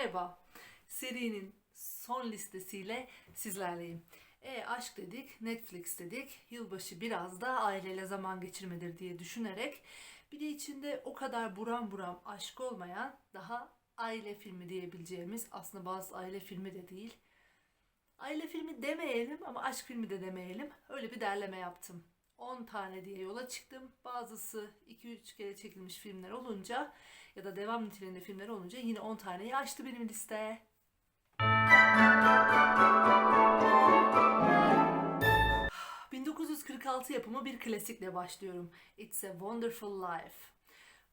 Merhaba. Serinin son listesiyle sizlerleyim. E aşk dedik, Netflix dedik. Yılbaşı biraz da aileyle zaman geçirmedir diye düşünerek bir de içinde o kadar buram buram aşk olmayan daha aile filmi diyebileceğimiz aslında bazı aile filmi de değil. Aile filmi demeyelim ama aşk filmi de demeyelim. Öyle bir derleme yaptım. 10 tane diye yola çıktım. Bazısı 2-3 kere çekilmiş filmler olunca ya da devam niteliğinde filmler olunca yine 10 taneyi açtı benim liste. ...1946 yapımı bir klasikle başlıyorum. It's a Wonderful Life.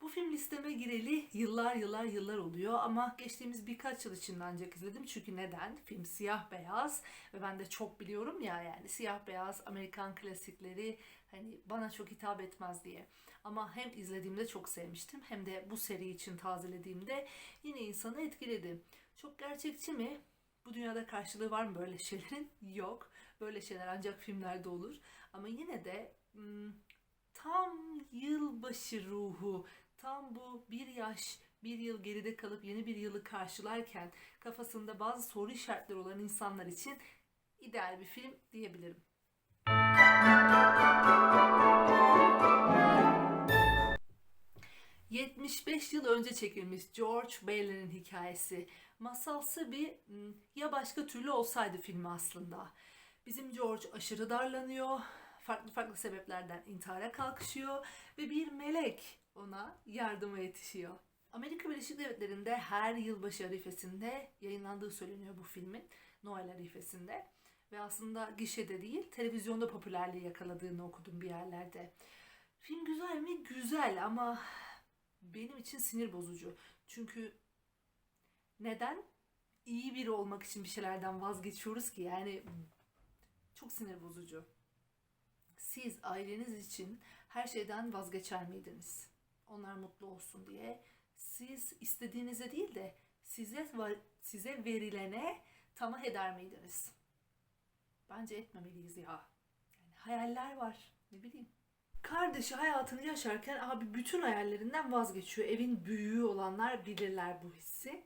Bu film listeme gireli yıllar yıllar yıllar oluyor ama geçtiğimiz birkaç yıl içinde ancak izledim. Çünkü neden? Film siyah beyaz ve ben de çok biliyorum ya yani siyah beyaz Amerikan klasikleri hani bana çok hitap etmez diye. Ama hem izlediğimde çok sevmiştim hem de bu seri için tazelediğimde yine insanı etkiledi. Çok gerçekçi mi? Bu dünyada karşılığı var mı böyle şeylerin? Yok. Böyle şeyler ancak filmlerde olur. Ama yine de hmm, tam yılbaşı ruhu, tam bu bir yaş, bir yıl geride kalıp yeni bir yılı karşılarken kafasında bazı soru işaretleri olan insanlar için ideal bir film diyebilirim. ...75 yıl önce çekilmiş George Bailey'nin hikayesi. Masalsı bir ya başka türlü olsaydı filmi aslında. Bizim George aşırı darlanıyor, farklı farklı sebeplerden intihara kalkışıyor ve bir melek ona yardıma yetişiyor. Amerika Birleşik Devletleri'nde her yılbaşı arifesinde yayınlandığı söyleniyor bu filmin. Noel arifesinde. Ve aslında gişede değil, televizyonda popülerliği yakaladığını okudum bir yerlerde. Film güzel mi? Güzel ama benim için sinir bozucu. Çünkü neden? İyi biri olmak için bir şeylerden vazgeçiyoruz ki yani çok sinir bozucu. Siz aileniz için her şeyden vazgeçer miydiniz? Onlar mutlu olsun diye. Siz istediğinize değil de size size verilene tamah eder miydiniz? Bence etmemeliyiz ya. Yani hayaller var. Ne bileyim. Kardeşi hayatını yaşarken abi bütün hayallerinden vazgeçiyor. Evin büyüğü olanlar bilirler bu hissi.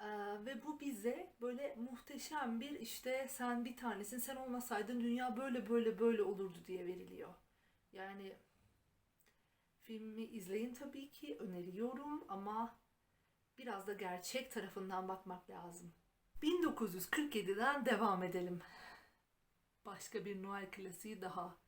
Ee, ve bu bize böyle muhteşem bir işte sen bir tanesin sen olmasaydın dünya böyle böyle böyle olurdu diye veriliyor. Yani filmi izleyin tabii ki öneriyorum ama biraz da gerçek tarafından bakmak lazım. 1947'den devam edelim. Başka bir Noel klasiği daha.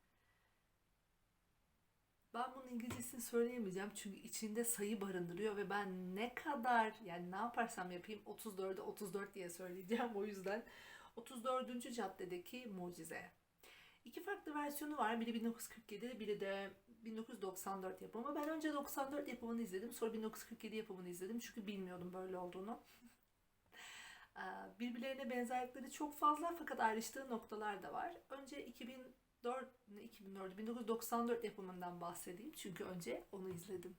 Ben bunun İngilizcesini söyleyemeyeceğim çünkü içinde sayı barındırıyor ve ben ne kadar yani ne yaparsam yapayım 34'e 34 diye söyleyeceğim o yüzden. 34. caddedeki mucize. İki farklı versiyonu var. Biri 1947, biri de 1994 yapımı. Ben önce 94 yapımını izledim. Sonra 1947 yapımını izledim. Çünkü bilmiyordum böyle olduğunu. Ee, birbirlerine benzerlikleri çok fazla fakat ayrıştığı noktalar da var. Önce 2000 4, 2004, 1994 yapımından bahsedeyim. Çünkü önce onu izledim.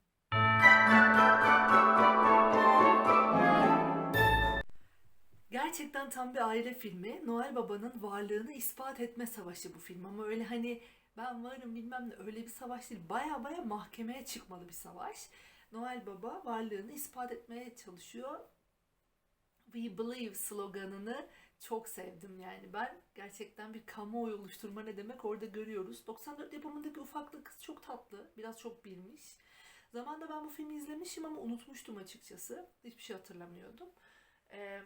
Gerçekten tam bir aile filmi. Noel Baba'nın varlığını ispat etme savaşı bu film. Ama öyle hani ben varım bilmem ne öyle bir savaş değil. Baya baya mahkemeye çıkmalı bir savaş. Noel Baba varlığını ispat etmeye çalışıyor. We Believe sloganını çok sevdim yani ben. Gerçekten bir kamuoyu oluşturma ne demek orada görüyoruz. 94 yapımındaki ufaklık kız çok tatlı. Biraz çok bilmiş. Zamanında ben bu filmi izlemişim ama unutmuştum açıkçası. Hiçbir şey hatırlamıyordum. Ee,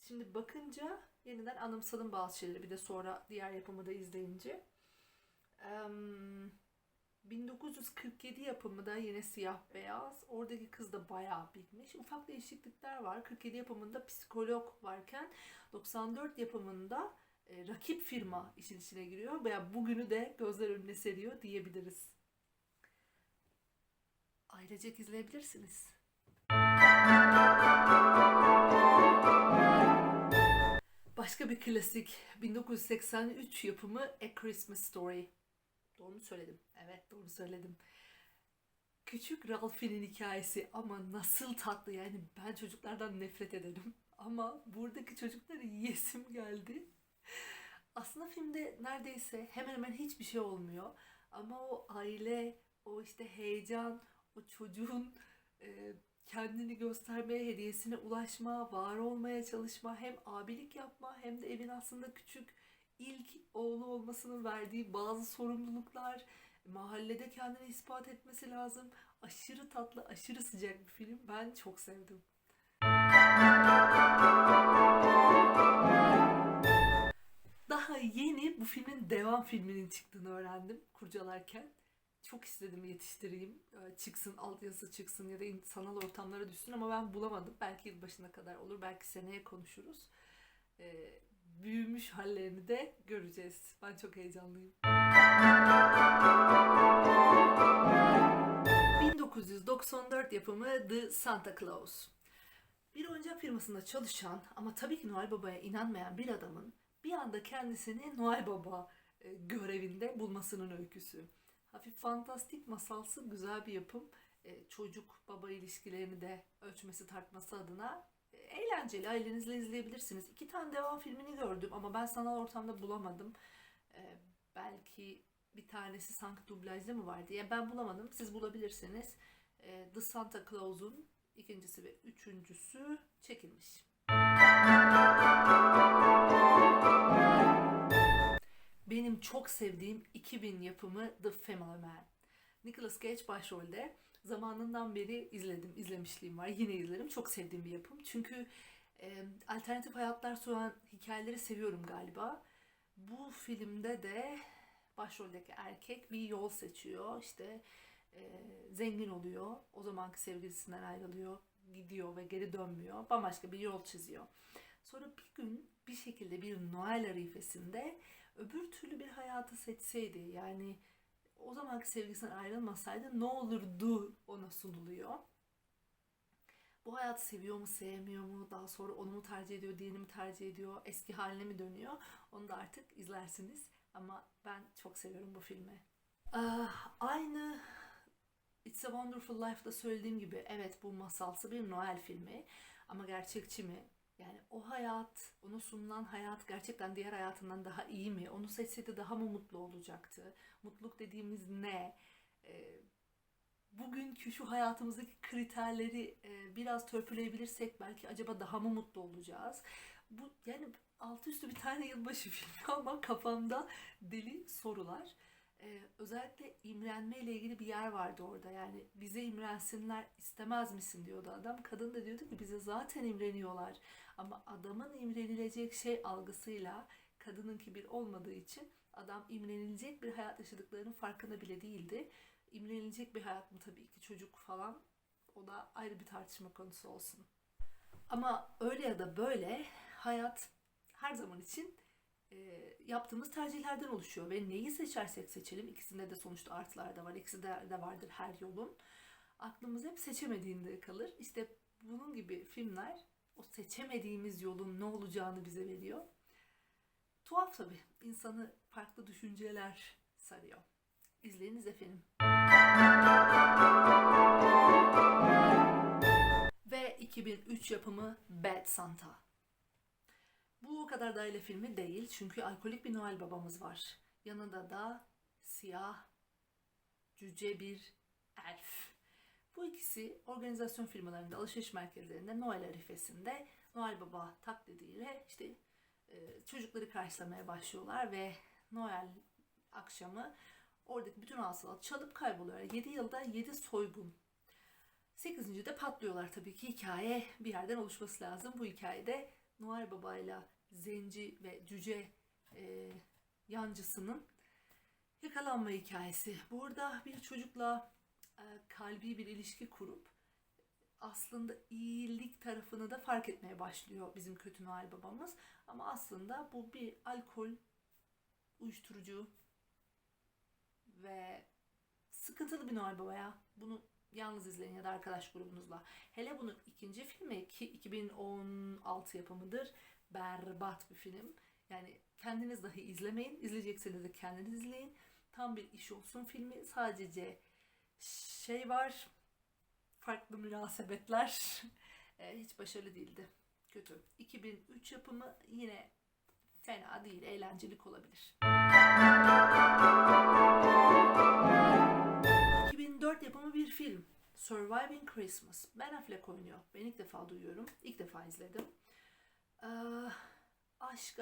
şimdi bakınca yeniden anımsadım bazı şeyleri. Bir de sonra diğer yapımı da izleyince. Ee, 1947 yapımı da yine siyah beyaz. Oradaki kız da bayağı bilmiş. Ufak değişiklikler var. 47 yapımında psikolog varken 94 yapımında e, rakip firma işin içine giriyor. Veya bugünü de gözler önüne seriyor diyebiliriz. Ailecek izleyebilirsiniz. Başka bir klasik 1983 yapımı A Christmas Story. Doğru mu söyledim? Evet doğru söyledim. Küçük Ralphie'nin hikayesi ama nasıl tatlı yani ben çocuklardan nefret ederim. Ama buradaki çocukları yiyesim geldi. Aslında filmde neredeyse hemen hemen hiçbir şey olmuyor. Ama o aile, o işte heyecan, o çocuğun e, kendini göstermeye, hediyesine ulaşma, var olmaya çalışma, hem abilik yapma hem de evin aslında küçük ilk oğlu olmasının verdiği bazı sorumluluklar, mahallede kendini ispat etmesi lazım. Aşırı tatlı, aşırı sıcak bir film. Ben çok sevdim. Daha yeni bu filmin devam filminin çıktığını öğrendim kurcalarken. Çok istedim yetiştireyim. Ee, Çıksın, altyazı çıksın ya da sanal ortamlara düşsün ama ben bulamadım. Belki yılbaşına kadar olur, belki seneye konuşuruz. Ee, büyümüş hallerini de göreceğiz. Ben çok heyecanlıyım. 1994 yapımı The Santa Claus. Bir oyuncak firmasında çalışan ama tabii ki Noel Baba'ya inanmayan bir adamın bir anda kendisini Noel Baba e, görevinde bulmasının öyküsü. Hafif fantastik, masalsı, güzel bir yapım. E, Çocuk baba ilişkilerini de ölçmesi tartması adına eğlenceli. Ailenizle izleyebilirsiniz. İki tane devam filmini gördüm ama ben sanal ortamda bulamadım. E, Belki bir tanesi sanki dublajda mı var diye ben bulamadım. Siz bulabilirsiniz. E, The Santa Claus'un ikincisi ve üçüncüsü çekilmiş. Benim çok sevdiğim 2000 yapımı The Family Man. Nicolas Cage başrolde. Zamanından beri izledim, izlemişliğim var. Yine izlerim. Çok sevdiğim bir yapım. Çünkü e, alternatif hayatlar sunan hikayeleri seviyorum galiba. Bu filmde de başroldeki erkek bir yol seçiyor. İşte e, zengin oluyor. O zamanki sevgilisinden ayrılıyor. Gidiyor ve geri dönmüyor. Bambaşka bir yol çiziyor. Sonra bir gün bir şekilde bir Noel arifesinde öbür türlü bir hayatı seçseydi yani o zamanki sevgisinden ayrılmasaydı ne olurdu ona sunuluyor. Bu hayatı seviyor mu, sevmiyor mu, daha sonra onu mu tercih ediyor, diğerini mi tercih ediyor, eski haline mi dönüyor? Onu da artık izlersiniz. Ama ben çok seviyorum bu filmi. Ah, aynı It's a Wonderful Life'da söylediğim gibi evet bu masalsı bir Noel filmi ama gerçekçi mi? Yani o hayat, ona sunulan hayat gerçekten diğer hayatından daha iyi mi? Onu seçseydi daha mı mutlu olacaktı? Mutluluk dediğimiz ne? Ee, bugünkü şu hayatımızdaki kriterleri e, biraz törpüleyebilirsek belki acaba daha mı mutlu olacağız? Bu yani altı üstü bir tane yılbaşı filmi ama kafamda deli sorular. Ee, özellikle imrenme ile ilgili bir yer vardı orada. Yani bize imrensinler istemez misin diyordu adam. Kadın da diyordu ki bize zaten imreniyorlar. Ama adamın imrenilecek şey algısıyla kadınınki bir olmadığı için adam imrenilecek bir hayat yaşadıklarının farkında bile değildi. İmrenilecek bir hayat mı tabii ki çocuk falan o da ayrı bir tartışma konusu olsun. Ama öyle ya da böyle hayat her zaman için e, yaptığımız tercihlerden oluşuyor ve neyi seçersek seçelim ikisinde de sonuçta artılar da var, eksi de, de vardır her yolun. Aklımız hep seçemediğinde kalır. İşte bunun gibi filmler o seçemediğimiz yolun ne olacağını bize veriyor. Tuhaf tabii. insanı farklı düşünceler sarıyor. İzleyiniz efendim. Ve 2003 yapımı Bad Santa. Bu o kadar da aile filmi değil çünkü alkolik bir Noel babamız var. Yanında da siyah, cüce bir elf. Bu ikisi organizasyon firmalarında, alışveriş merkezlerinde Noel arifesinde Noel Baba taklidiyle işte e, çocukları karşılamaya başlıyorlar ve Noel akşamı oradaki bütün hasılat çalıp kayboluyorlar. 7 yılda 7 soygun. 8. de patlıyorlar tabii ki hikaye bir yerden oluşması lazım. Bu hikayede Noel Baba ile Zenci ve Cüce e, yancısının yakalanma hikayesi. Burada bir çocukla e, kalbi bir ilişki kurup aslında iyilik tarafını da fark etmeye başlıyor bizim kötü Noel babamız. Ama aslında bu bir alkol, uyuşturucu ve sıkıntılı bir Noel Baba ya. Bunu yalnız izleyin ya da arkadaş grubunuzla. Hele bunun ikinci filmi ki 2016 yapımıdır. Berbat bir film. Yani kendiniz dahi izlemeyin. İzleyecekseniz de kendiniz izleyin. Tam bir iş olsun filmi. Sadece şey var. Farklı münasebetler. E, hiç başarılı değildi. Kötü. 2003 yapımı yine fena değil. Eğlencelik olabilir. 2004 yapımı bir film. Surviving Christmas. Ben Affleck oynuyor. Ben ilk defa duyuyorum. İlk defa izledim. Ee, aşk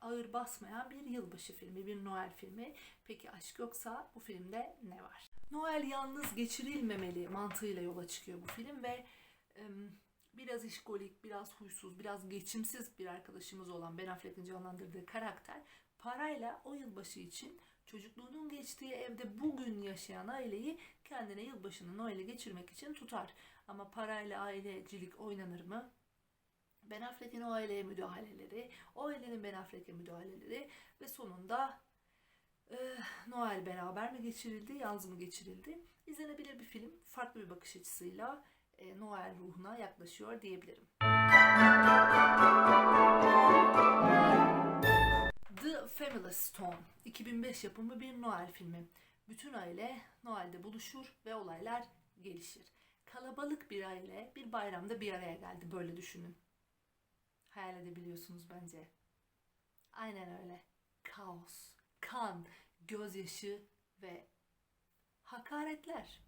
ağır basmayan bir yılbaşı filmi, bir Noel filmi. Peki aşk yoksa bu filmde ne var? Noel yalnız geçirilmemeli mantığıyla yola çıkıyor bu film ve em, biraz işkolik, biraz huysuz, biraz geçimsiz bir arkadaşımız olan Ben Affleck'in canlandırdığı karakter parayla o yılbaşı için çocukluğunun geçtiği evde bugün yaşayan aileyi kendine yılbaşını Noel'i geçirmek için tutar. Ama parayla ailecilik oynanır mı? Ben Affleck'in o aileye müdahaleleri, o ailenin Ben Affleck'e müdahaleleri ve sonunda eh, Noel beraber mi geçirildi, yalnız mı geçirildi? İzlenebilir bir film, farklı bir bakış açısıyla eh, Noel ruhuna yaklaşıyor diyebilirim. The Family Stone 2005 yapımı bir Noel filmi. Bütün aile Noel'de buluşur ve olaylar gelişir. Kalabalık bir aile bir bayramda bir araya geldi böyle düşünün. Hayal edebiliyorsunuz bence. Aynen öyle. Kaos, kan, gözyaşı ve hakaretler.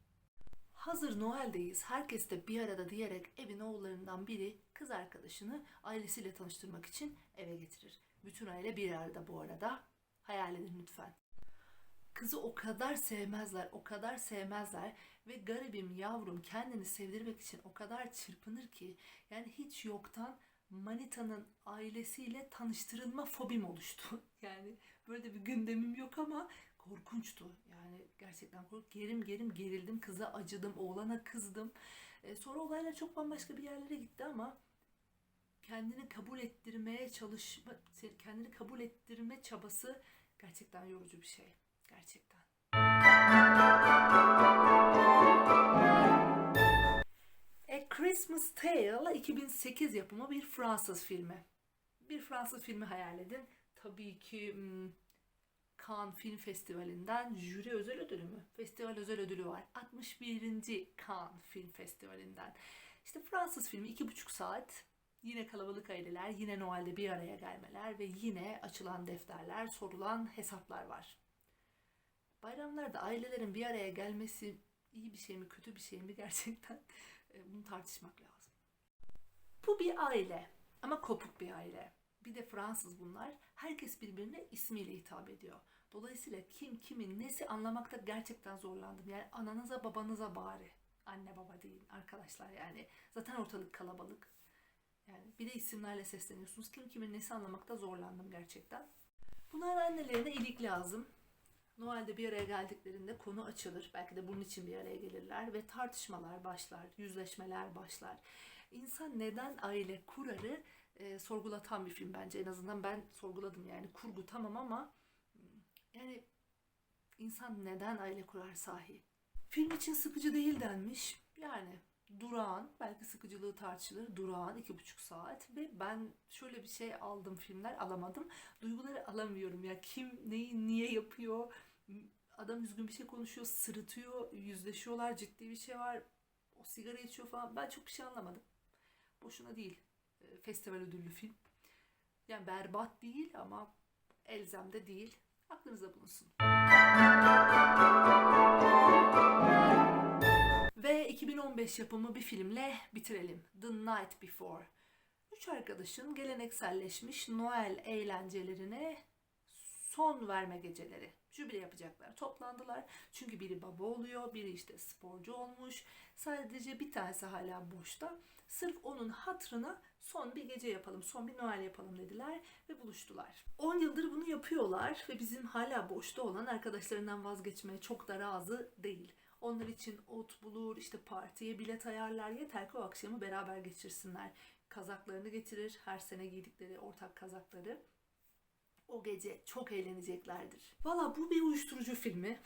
Hazır Noel'deyiz, herkes de bir arada diyerek evin oğullarından biri kız arkadaşını ailesiyle tanıştırmak için eve getirir. Bütün aile bir arada bu arada. Hayal edin lütfen. Kızı o kadar sevmezler, o kadar sevmezler ve garibim yavrum kendini sevdirmek için o kadar çırpınır ki yani hiç yoktan Manita'nın ailesiyle tanıştırılma fobim oluştu. Yani böyle bir gündemim yok ama korkunçtu. Yani gerçekten kork gerim gerim gerildim. Kıza acıdım, oğlana kızdım. E, sonra olaylar çok bambaşka bir yerlere gitti ama kendini kabul ettirmeye çalışma, kendini kabul ettirme çabası gerçekten yorucu bir şey. Gerçekten. Christmas Tale 2008 yapımı bir Fransız filmi. Bir Fransız filmi hayal edin. Tabii ki hmm, Cannes Film Festivali'nden jüri özel ödülü mü? Festival özel ödülü var. 61. Cannes Film Festivali'nden. İşte Fransız filmi iki buçuk saat. Yine kalabalık aileler, yine Noel'de bir araya gelmeler ve yine açılan defterler, sorulan hesaplar var. Bayramlarda ailelerin bir araya gelmesi iyi bir şey mi, kötü bir şey mi gerçekten bunu tartışmak lazım. Bu bir aile ama kopuk bir aile. Bir de Fransız bunlar. Herkes birbirine ismiyle hitap ediyor. Dolayısıyla kim kimin nesi anlamakta gerçekten zorlandım. Yani ananıza babanıza bari. Anne baba değil arkadaşlar yani. Zaten ortalık kalabalık. Yani bir de isimlerle sesleniyorsunuz. Kim kimin nesi anlamakta zorlandım gerçekten. Bunların annelerine iyilik lazım. Noel'de bir araya geldiklerinde konu açılır. Belki de bunun için bir araya gelirler ve tartışmalar başlar, yüzleşmeler başlar. İnsan neden aile kurarı e, sorgulatan bir film bence. En azından ben sorguladım yani. Kurgu tamam ama yani insan neden aile kurar sahi? Film için sıkıcı değil denmiş. Yani durağan, belki sıkıcılığı tartışılır. Durağan iki buçuk saat ve ben şöyle bir şey aldım filmler alamadım. Duyguları alamıyorum ya. Kim neyi niye yapıyor? Adam üzgün bir şey konuşuyor, sırıtıyor, yüzleşiyorlar, ciddi bir şey var. O sigara içiyor falan. Ben çok bir şey anlamadım. Boşuna değil. E, Festival ödüllü film. Yani berbat değil ama elzem de değil. Aklınızda bulunsun. Ve 2015 yapımı bir filmle bitirelim. The Night Before. Üç arkadaşın gelenekselleşmiş Noel eğlencelerine son verme geceleri. Jübile yapacaklar. Toplandılar. Çünkü biri baba oluyor, biri işte sporcu olmuş. Sadece bir tanesi hala boşta. Sırf onun hatrına son bir gece yapalım, son bir Noel yapalım dediler ve buluştular. 10 yıldır bunu yapıyorlar ve bizim hala boşta olan arkadaşlarından vazgeçmeye çok da razı değil. Onlar için ot bulur, işte partiye bilet ayarlar. Yeter ki o akşamı beraber geçirsinler. Kazaklarını getirir, her sene giydikleri ortak kazakları. O gece çok eğleneceklerdir. Valla bu bir uyuşturucu filmi.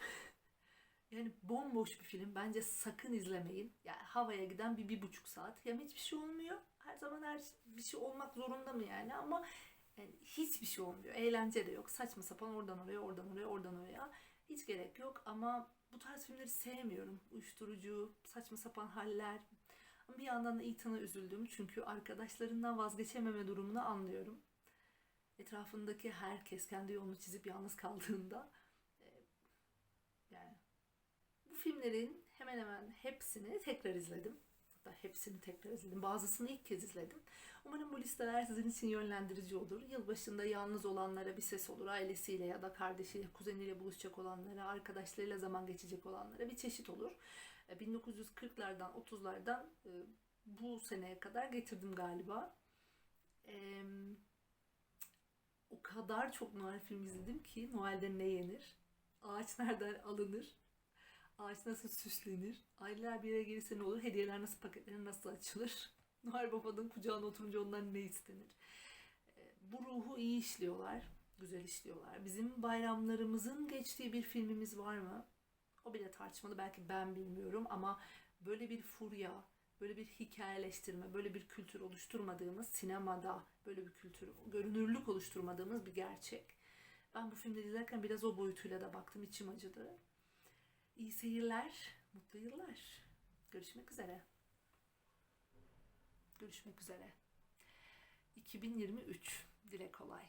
Yani bomboş bir film. Bence sakın izlemeyin. Yani havaya giden bir bir buçuk saat. Yani hiçbir şey olmuyor. Her zaman her bir şey olmak zorunda mı yani? Ama yani hiçbir şey olmuyor. Eğlence de yok. Saçma sapan oradan oraya, oradan oraya, oradan oraya. Hiç gerek yok ama bu tarz filmleri sevmiyorum. Uyuşturucu, saçma sapan haller. Ama bir yandan da Ethan'a üzüldüm. Çünkü arkadaşlarından vazgeçememe durumunu anlıyorum. Etrafındaki herkes kendi yolunu çizip yalnız kaldığında e, yani bu filmlerin hem hemen hemen hepsini tekrar izledim. Hatta hepsini tekrar izledim. Bazısını ilk kez izledim. Umarım bu listeler sizin için yönlendirici olur. Yılbaşında yalnız olanlara bir ses olur. Ailesiyle ya da kardeşiyle, kuzeniyle buluşacak olanlara, arkadaşlarıyla zaman geçecek olanlara bir çeşit olur. E, 1940'lardan, 30'lardan e, bu seneye kadar getirdim galiba. E, o kadar çok Noel film izledim ki Noel'de ne yenir? Ağaç nereden alınır? Ağaç nasıl süslenir? Aileler bir yere gelirse ne olur? Hediyeler nasıl paketlenir? Nasıl açılır? Noel Baba'nın kucağına oturunca ondan ne istenir? E, Bu ruhu iyi işliyorlar. Güzel işliyorlar. Bizim bayramlarımızın geçtiği bir filmimiz var mı? O bile tartışmalı. Belki ben bilmiyorum ama böyle bir furya, böyle bir hikayeleştirme, böyle bir kültür oluşturmadığımız sinemada böyle bir kültür, görünürlük oluşturmadığımız bir gerçek. Ben bu filmde izlerken biraz o boyutuyla da baktım, içim acıdı. İyi seyirler, mutlu yıllar. Görüşmek üzere. Görüşmek üzere. 2023 dile kolay.